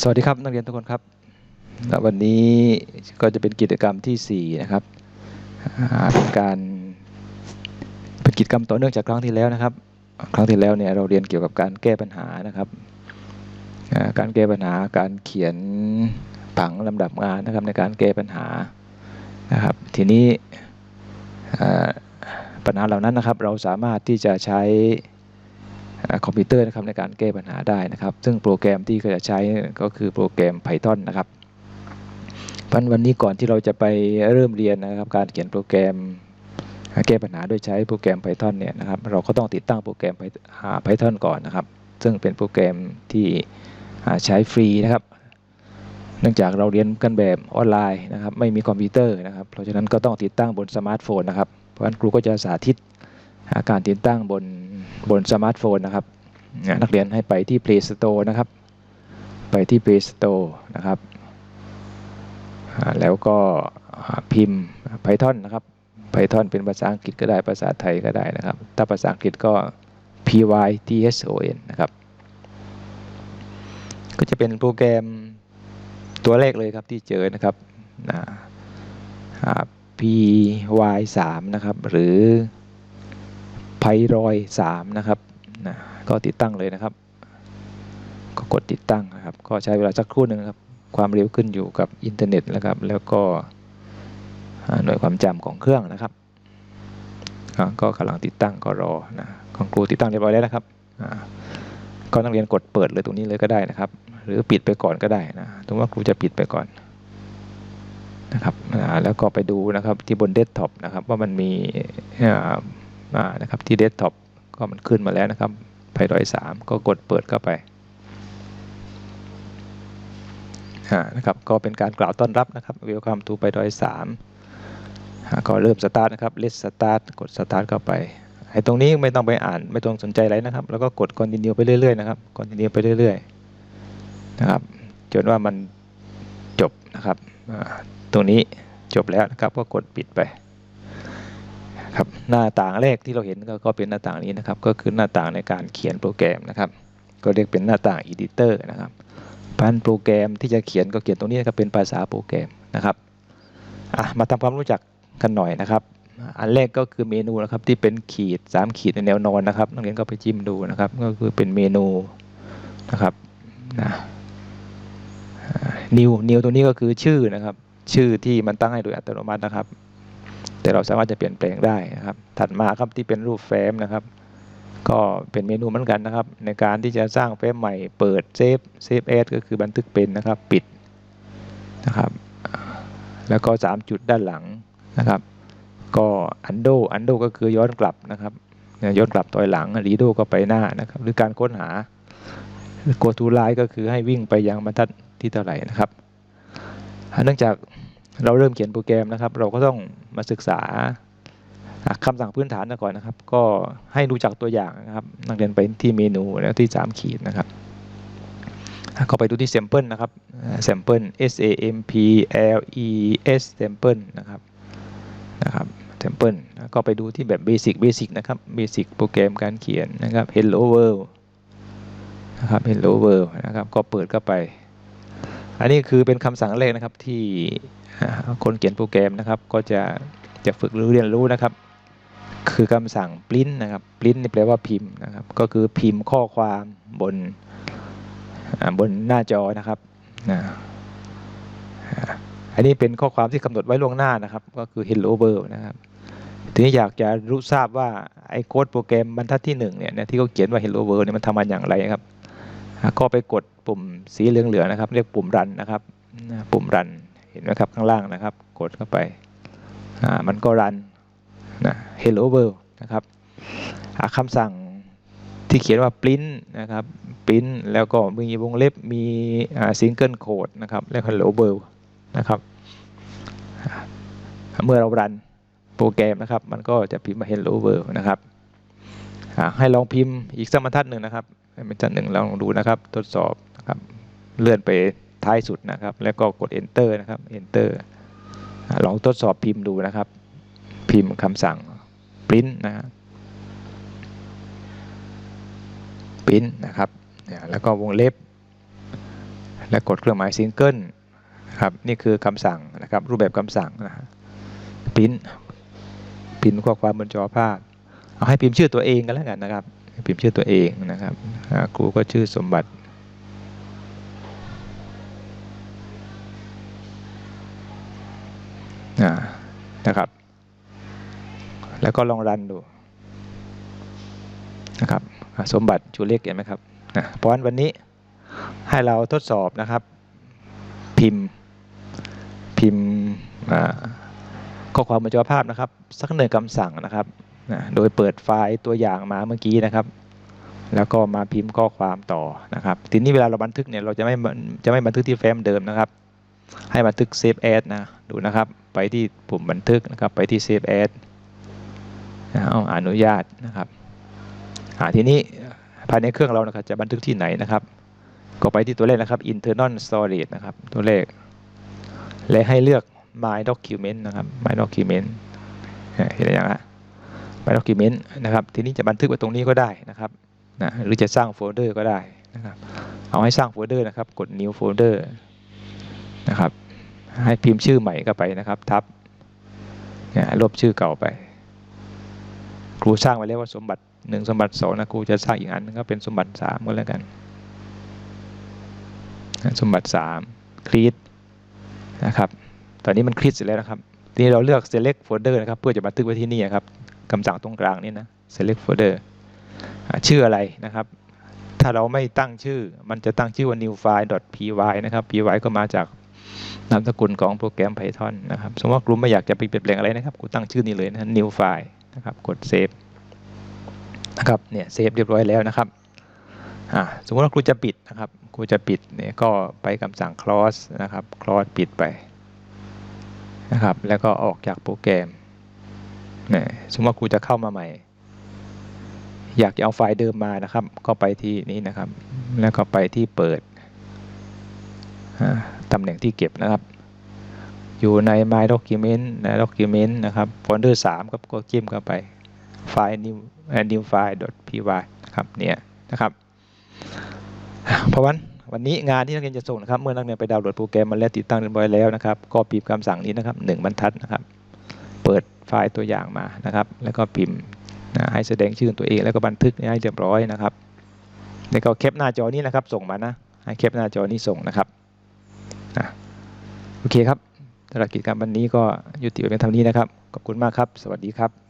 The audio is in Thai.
สวัสดีครับนักเรียนทุกคนครับและวันนี้ก็จะเป็นกิจกรรมที่ 4 นะครับเป็นการเป็นกิจกรรมต่อเนื่องจากครั้งที่แล้วนะครับ ครั้งที่แล้วเนี่ยเราเรียนเกี่ยวกับการแก้ปัญหานะครับ การแก้ปัญหาการเขียนผังลำดับงานนะครับในการแก้ปัญหานะครับ ทีนี้ปัญหาเหล่านั้นนะครับ เราสามารถที่จะใช้ คอมพิวเตอร์นะครับในการแก้ปัญหาได้นะครับ ซึ่งโปรแกรมที่ก็จะใช้ก็คือโปรแกรม Python นะครับพันวันนี้ก่อนที่เราจะไปเริ่มเรียนนะครับ การเขียนโปรแกรมแก้ปัญหาโดยใช้โปรแกรม Python เนี่ยนะครับ เราก็ต้องติดตั้งโปรแกรม Py- อ่า Python ก่อนนะครับ ซึ่งเป็นโปรแกรมที่ใช้ฟรีนะครับเนื่องจากเราเรียนกันแบบออนไลน์นะครับไม่มีคอมพิวเตอร์นะครับ เพราะฉะนั้นก็ต้องติดตั้งบนสมาร์ทโฟนนะครับ เพราะฉะนั้นครูก็จะสาธิตาการติดตั้งบน บนสมาร์ทโฟนนะครับอ่านักเรียนให้ไปที่ Play Store นะครับ ไปที่ Play Store นะครับอ่าแล้วก็อ่าพิมพ์ Python นะครับ Python เป็นภาษาอังกฤษก็ได้ภาษาไทยก็ได้นะครับ ถ้าภาษาอังกฤษก็ Python นะครับ ก็จะเป็นโปรแกรมตัวแรกเลยครับที่เจอนะครับอ่าอ่า py3 นะครับ หรือ ไพรอยสามนะครับนะก็ติดตั้งเลยนะครับ ก็กดติดตั้งนะครับ ก็ใช้เวลาสักครู่หนึ่งครับ ความเร็วขึ้นอยู่กับอินเทอร์เน็ตนะครับ แล้วก็หน่วยความจำของเครื่องนะครับก็กำลังติดตั้งก็รอนะของครูติดตั้งเรียบร้อยแล้วนะครับก็นักเรียนกดเปิดเลยตรงนี้เลยก็ได้นะครับ หรือปิดไปก่อนก็ได้นะตรงว่าครูจะปิดไปก่อนนะครับแล้วก็ไปดูนะครับที่บนเดสก์ท็อปนะครับว่ามันมี มานะครับที่เดสก์ท็อปก็มันขึ้นมาแล้วนะครับไพรอยสามก็กดเปิดเข้าไปนะครับก็เป็นการกล่าวต้อนรับนะครับ Welcome to ไพรอยสามก็เริ่มสตาร์ทนะครับ Let's start กดสตาร์ทเข้าไปไอ้ตรงนี้ไม่ต้องไปอ่านไม่ต้องสนใจอะไรนะครับ แล้วก็กด continue ไปเรื่อยๆนะครับ continue ไปเรื่อยๆนะครับจนว่ามันจบนะครับตรงนี้จบแล้วนะครับก็กดปิดไป ครับหน้าต่างแรกที่เราเห็นก็ก็เป็นหน้าต่างนี้นะครับ ก็คือหน้าต่างในการเขียนโปรแกรมนะครับ ก็เรียกเป็นหน้าต่าง editor นะครับพันโปรแกรมที่จะเขียนก็เขียนตรงนี้นะครับเป็นภาษาโปรแกรมนะครับอะมาทำความรู้จักกันหน่อยนะครับ อันแรกก็คือเมนูนะครับที่เป็นขีด 3 ขีดในแนวนอนนะครับนักเรียนก็ไปจิ้มดูนะครับ ก็คือเป็นเมนูนะครับนะนิวนิวตัวนี้ก็คือชื่อนะครับ ชื่อที่มันตั้งให้โดยอัตโนมัตินะครับ แต่เราสามารถจะเปลี่ยนแปลงได้นะครับ ถัดมาครับที่เป็นรูปแฟ้มนะครับ ก็เป็นเมนูเหมือนกันนะครับ ในการที่จะสร้างแฟ้มใหม่เปิดเซฟเซฟเอสก็คือบันทึกเป็นนะครับปิดนะครับ แล้วก็ 3 จุดด้านหลังนะครับ ก็อันโดอันโดก็คือย้อนกลับนะครับย้อนกลับต่อยหลังรีโดก็ไปหน้านะครับ หรือการค้นหา go to line ก็คือให้วิ่งไปยังบรรทัดที่เท่าไหร่นะครับเนื่องจาก เราเริ่มเขียนโปรแกรมนะครับ เราก็ต้องมาศึกษาอะคำสั่งพื้นฐานก่อนนะครับ ก็ให้รู้จักตัวอย่างนะครับ นักเรียนไปที่เมนูแล้วที่ 3 ขีดนะครับก็ไปดูที่ sample นะครับ sample s a m p l e s sample นะครับนะครับ sample ก็ไปดูที่แบบ basic basic นะครับ basic โปรแกรมการเขียนนะครับ hello world นะครับ hello world นะครับ ก็เปิดเข้าไป อันนี้คือเป็นคำสั่งแรกนะครับที่คนเขียนโปรแกรมนะครับ ก็จะจะฝึกรือเรียนรู้นะครับ คือคำสั่ง print นะครับ print นี่แปลว่าพิมพ์นะครับ ก็คือพิมพ์ข้อความบนบนหน้าจอนะครับอันนี้เป็นข้อความที่กำหนดไว้ล่วงหน้านะครับ ก็คือ hello world นะครับทีนี้อยากจะรู้ทราบว่าไอ้โค้ดโปรแกรมบรรทัดที่หนึ่งเนี่ยที่เขาเขียนว่า hello world เนี่ยมันทำมาอย่างไรครับ ก็ไปกดปุ่มสีเหลืองๆนะครับ เรียกปุ่มรันนะครับ ปุ่มรันเห็นไหมครับข้างล่างนะครับ กดเข้าไปมันก็รันนะ hello world นะครับคำสั่งที่เขียนว่า print นะครับ print แล้วก็มีวงเล็บมีอ่า single code นะครับแล้ว hello world นะครับ เมื่อเรารันโปรแกรมนะครับ มันก็จะพิมพ์มา hello world นะครับให้ลองพิมพ์อีกสักบรรทัดหนึ่งนะครับ เป็นชั้นหนึ่งลองดูนะครับ ทดสอบนะครับ เลื่อนไปท้ายสุดนะครับ แล้วก็กด enter นะครับ enter อ่าลองทดสอบพิมพ์ดูนะครับ พิมพ์คำสั่ง print นะฮะ print นะครับ แล้วก็วงเล็บ และกดเครื่องหมายซิงเกิลนะครับ นี่คือคำสั่งนะครับ รูปแบบคำสั่งนะพิมพ์พิมพ์ข้อความบนจอภาพ เอาให้พิมพ์ชื่อตัวเองกันแล้วกันนะครับ พิมพ์ชื่อตัวเองนะครับครูก็ชื่อสมบัตินะครับ แล้วก็ลองรันดูนะครับสมบัติชูเลขเห็นไหมครับนะเพราะฉะนั้นวันนี้ให้เราทดสอบนะครับ พิมพ์พิมพ์ข้อความบนจอภาพนะครับ สักหนึ่งคำสั่งนะครับ นะโดยเปิดไฟล์ตัวอย่างมาเมื่อกี้นะครับ แล้วก็มาพิมพ์ข้อความต่อนะครับ ทีนี้เวลาเราบันทึกเนี่ยเราจะไม่จะไม่บันทึกที่แฟ้มเดิมนะครับ ให้บันทึก Save As นะดูนะครับ ไปที่ปุ่มบันทึกนะครับ ไปที่ Save As นะเอาอนุญาตนะครับทีนี้ภายในเครื่องเรานะครับจะบันทึกที่ไหนนะครับ ก็ไปที่ตัวเลขนะครับ internal storage นะครับ ตัวเลข และให้เลือก my document นะครับ my document เห็นหรือยังฮะ my document นะครับ ทีนี้จะบันทึกไว้ตรงนี้ก็ได้นะครับนะหรือจะสร้างโฟลเดอร์ก็ได้นะครับ เอาให้สร้างโฟลเดอร์นะครับ กด new folder นะครับ ให้พิมพ์ชื่อใหม่เข้าไปนะครับ ทับเนี่ยลบชื่อเก่าไป ครูสร้างไว้แล้วว่าสมบัติหนึ่งสมบัติสองนะครูจะสร้างอีกอันนึงก็เป็นสมบัติสามก็แล้วกัน สมบัติสามคลีดนะครับ ตอนนี้มันคลีดเสร็จแล้วนะครับทีนี้เราเลือก select folder นะครับ เพื่อจะบันทึกไว้ที่นี่ครับ คำสั่งตรงกลางนี่นะ select folder อ่าชื่ออะไรนะครับ ถ้าเราไม่ตั้งชื่อ มันจะตั้งชื่อว่า new file py นะครับ py ก็มาจากนามสกุลของโปรแกรม Python นะครับ สมมติว่ากลุ่มไม่อยากจะไปเปลี่ยนแปลงอะไรนะครับ กูตั้งชื่อนี้เลยนะ new file นะครับ กด save นะครับ เนี่ย save เรียบร้อยแล้วนะครับสมมติว่าครูจะปิดนะครับ ครูจะปิดเนี่ยก็ไปคำสั่ง close นะครับ close ปิดไปนะครับ แล้วก็ออกจากโปรแกรม สมมติว่าครูจะเข้ามาใหม่ อยากจะเอาไฟล์เดิมมานะครับ ก็ไปที่นี้นะครับ แล้วก็ไปที่เปิดตำแหน่งที่เก็บนะครับ อยู่ใน My Document ใน Document นะครับ Folder 3ก็ก็จิ้มเข้าไปไฟล์ new new file py ครับเนี่ยนะครับเพราะวันวันนี้งานที่นักเรียนจะส่งนะครับ เมื่อนักเรียนไปดาวน์โหลดโปรแกรมมาแล้วติดตั้งเรียบร้อยแล้วนะครับ ก็พิมพ์คำสั่งนี้นะครับหนึ่งบรรทัดนะครับ เปิด ฟล์ตัวอย่างมานะครับ แล้วก็พิมพ์นะให้แสดงชื่อตัวเอง แล้วก็บันทึกให้เรียบร้อยนะครับแล้วก็แคปหน้าจอนี้นะครับ ส่งมานะให้แคปหน้าจอนี้ส่งนะครับนะโอเคครับสำหรับกิจกรรมวันนี้ก็ยุติไว้เพียงเท่านี้นะครับขอบคุณมากครับ สวัสดีครับ